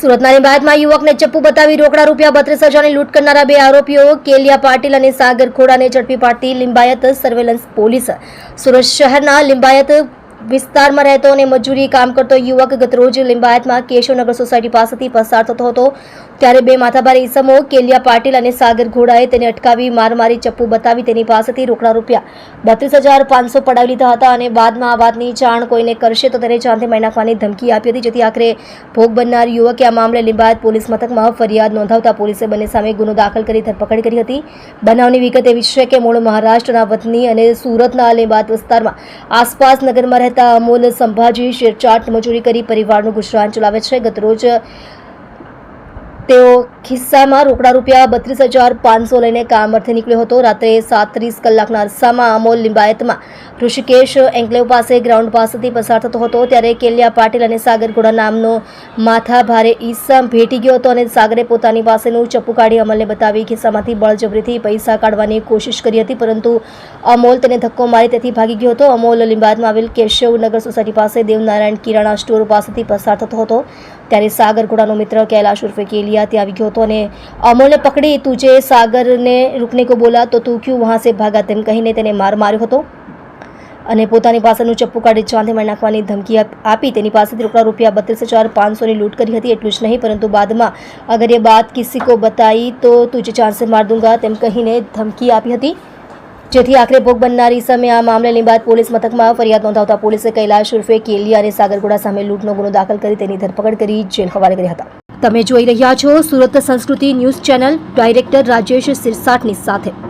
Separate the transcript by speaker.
Speaker 1: સુરતના લિંબાયતમાં યુવકને ચપ્પુ બતાવી રોકડા રૂપિયા બત્રીસ હજારની લૂંટ કરનારા બે આરોપીઓ કેલિયા પાટીલ અને સાગર ખોડાને ઝડપી પાડતી લિંબાયત સર્વેલન્સ પોલીસ. સુરત શહેરના લિંબાયત વિસ્તારમાં રહેતો અને મજૂરી કામ કરતો યુવક ગતરોજ લિંબાયતમાં કેશવનગર સોસાયટી પાસેથી પસાર થતો હતો. ત્યારે બે માથાભારે ઈસમો, કેલિયા પાટીલ અને સાગર ઘોડાએ તેને અટકાવી મારમારી ચપ્પુ બતાવી તેની પાસેથી રોકડા રૂપિયા બત્રીસ હજાર પાંચસો પડાવી લીધા હતા અને બાદમાં આ વાતની જાણ કોઈને કરશે તો તેને જાનથી મારી નાખવાની ધમકી આપી હતી. જેથી આખરે ભોગ બનનાર યુવકે આ મામલે લિંબાયત પોલીસ મથકમાં ફરિયાદ નોંધાવતા પોલીસે બંને સામે ગુનો દાખલ કરી ધરપકડ કરી હતી. બનાવની વિગત એવી છે કે મૂળ મહારાષ્ટ્રના વતની અને સુરતના લિંબાયત વિસ્તારમાં આસપાસ નગરમાં રહેતા અમોલ સંભાજી શેરચાટ મજૂરી કરી પરિવારનું ગુજરાન ચલાવે છે. ગતરોજ તેઓ ખિસ્સામાં રોકડા રૂપિયા બત્રીસ હજાર પાંચસો લઈને કામ અર્થે નીકળ્યો હતો. રાત્રે સાત્રીસ કલાકના અરસામાં અમોલ લિંબાયતમાં ઋષિકેશ એન્કલેવ પાસે ગ્રાઉન્ડ પાસેથી પસાર થતો હતો. ત્યારે કેલિયા પાટીલ અને સાગર ઘોડા નામનો માથા ભારે ઈસમ ભેટી ગયો હતો અને સાગરે પોતાની પાસેનું ચપ્પુ કાઢી અમલને બતાવી ખિસ્સામાંથી બળજબરીથી પૈસા કાઢવાની કોશિશ કરી હતી, પરંતુ અમોલ તેને ધક્કો મારી તેથી ભાગી ગયો હતો. અમોલ લિંબાયતમાં આવેલ કેશવનગર સોસાયટી પાસે દેવનારાયણ કિરાણા સ્ટોર પાસેથી પસાર થતો હતો. ત્યારે સાગર ઘોડાનો મિત્ર કૈલાશ ઉર્ફે કેલિયા ત્યાં આવી ગયો હતો અને અમોલને પકડી. તુજે સાગરને રૂકને કો બોલા, તો તું ક્યું વહાં સે ભાગા? તેમ કહીને તેને માર માર્યો હતો અને પોતાની પાસેનું ચપ્પુ કાઢી ચાંદી મારી નાખવાની ધમકી આપી તેની પાસેથી રોકડા રૂપિયા બત્રીસ હજાર પાંચસોની લૂંટ કરી હતી. એટલું જ નહીં, પરંતુ બાદમાં અગર એ બાત કિસી કો બતાઈ, તો તુજે ચાંદ સે માર દૂંગા, તેમ કહીને ધમકી આપી હતી. જેથી આખરે ભોગ બનનારી સામે આ મામલે લીંબાદ પોલીસ મથકમાં ફરિયાદ નોંધાવતા પોલીસે કૈલાશ ઉર્ફે કેલિયા અને સાગરગોડા સામે લૂંટનો ગુનો દાખલ કરી તેની ધરપકડ કરી જેલ હવાલે કર્યા હતા. તમે જોઈ રહ્યા છો Surat Sanskruti news channel, director Rajesh સિરસાટની સાથે.